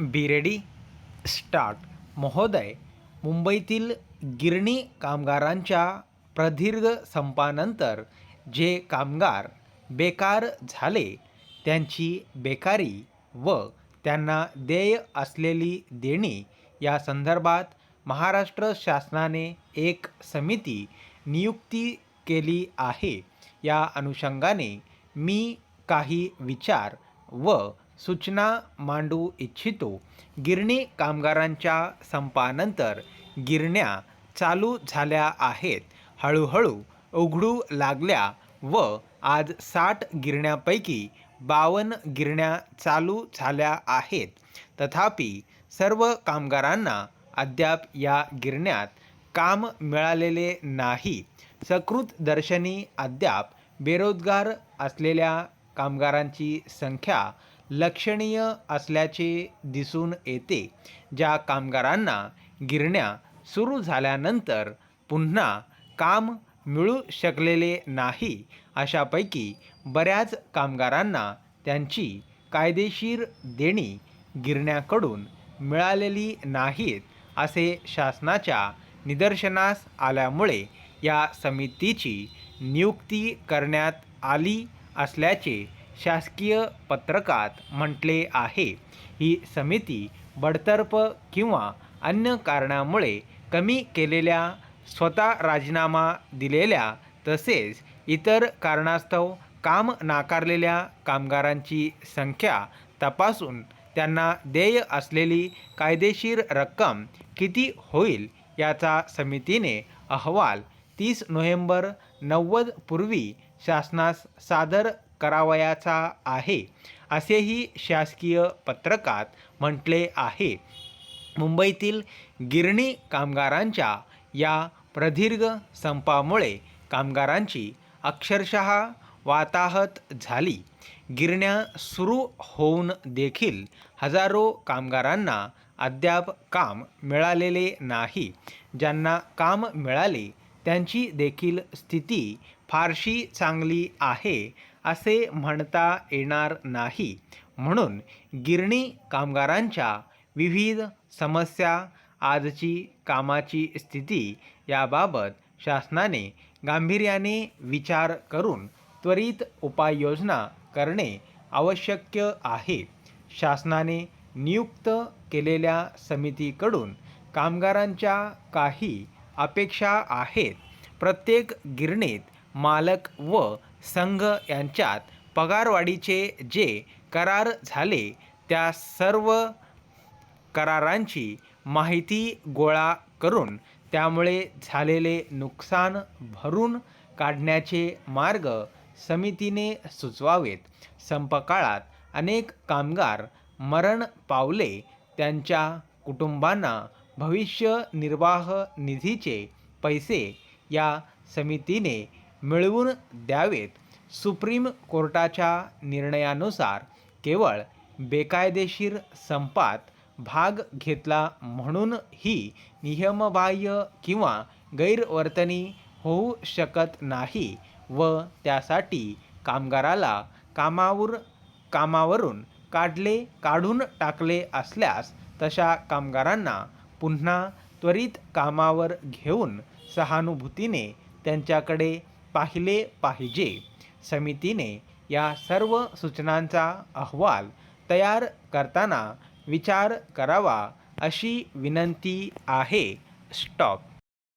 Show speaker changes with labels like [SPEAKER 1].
[SPEAKER 1] Be ready start. महोदय मुंबईतील गिरणी कामगारांच्या प्रदीर्घ संपानंतर जे कामगार बेकार झाले त्यांची बेकारी व त्यांना देय असलेली देणी या संदर्भात महाराष्ट्र शासनाने एक समिती नियुक्ती केली आहे. या अनुषंगाने मी काही विचार व सूचना मांडू इच्छितो. गिरणी कामगारांच्या संपानंतर गिरण्या चालू झाल्या आहेत. हळूहळू उघडू लागल्या व आज साठ गिरण्यापैकी बावन्न गिरण्या चालू झाल्या आहेत. तथापि सर्व कामगारांना अद्याप या गिरण्यात काम मिळालेले नाही. सकृत दर्शनी अद्याप बेरोजगार असलेल्या कामगारांची संख्या लक्षणीय असल्याचे दिसून येते ज्या कामगारांना गिरण्या सुरू झाल्यानंतर पुन्हा काम मिळू शकलेले नाही अशापैकी बऱ्याच कामगारांना त्यांची कायदेशीर देणी गिरण्याकडून मिळालेली नाहीत असे शासनाच्या निदर्शनास आल्यामुळे या समितीची नियुक्ती करण्यात आली असल्याचे शासकीय पत्रकात म्हटले आहे. ही समिती बडतर्फ किंवा अन्य कारणामुळे कमी केलेल्या स्वतः राजीनामा दिलेल्या तसेच इतर कारणास्तव काम नाकारलेल्या कामगारांची संख्या तपासून त्यांना देय असलेली कायदेशीर रक्कम किती होईल याचा समितीने अहवाल तीस नोव्हेंबर नव्वद पूर्वी शासनास सादर करावयाचा आहे. असेही शासकीय पत्रकात म्हटले आहे. मुंबईतील गिरणी कामगारांच्या या प्रदीर्घ संपामुळे कामगारांची अक्षरशः वाताहत झाली. गिरण्या सुरू होऊन देखील हजारो कामगारांना अद्याप काम मिळालेले नाही. ज्यांना काम मिळाले त्यांची देखील स्थिती फारशी चांगली आहे असे म्हणता येणार नाही. म्हणून गिरणी कामगारांच्या विविध समस्या आजची कामाची स्थिती याबाबत शासनाने गांभीर्याने विचार करून त्वरित उपाययोजना करणे आवश्यक आहे. शासनाने नियुक्त केलेल्या समितीकडून कामगारांच्या काही अपेक्षा आहेत. प्रत्येक गिरणीत मालक व संघ यांच्यात पगारवाढीचे जे करार झाले त्या सर्व करारांची माहिती गोळा करून त्यामुळे झालेले नुकसान भरून काढण्याचे मार्ग समितीने सुचवावेत. संपकाळात अनेक कामगार मरण पावले त्यांच्या कुटुंबांना भविष्य निर्वाह निधीचे पैसे या समितीने मिळवून द्यावेत. सुप्रीम कोर्टाच्या निर्णयानुसार केवळ बेकायदेशीर संपात भाग घेतला म्हणून ही नियमबाह्य किंवा गैरवर्तनी होऊ शकत नाही व त्यासाठी कामगाराला कामावर कामावरून काढले काढून टाकले असल्यास तशा कामगारांना पुन्हा त्वरित कामावर घेऊन सहानुभूतीने त्यांच्याकडे पाहिले पाहिजे. समितीने या सर्व सूचनांचा अहवाल तयार करताना विचार करावा अशी विनंती आहे. स्टॉप.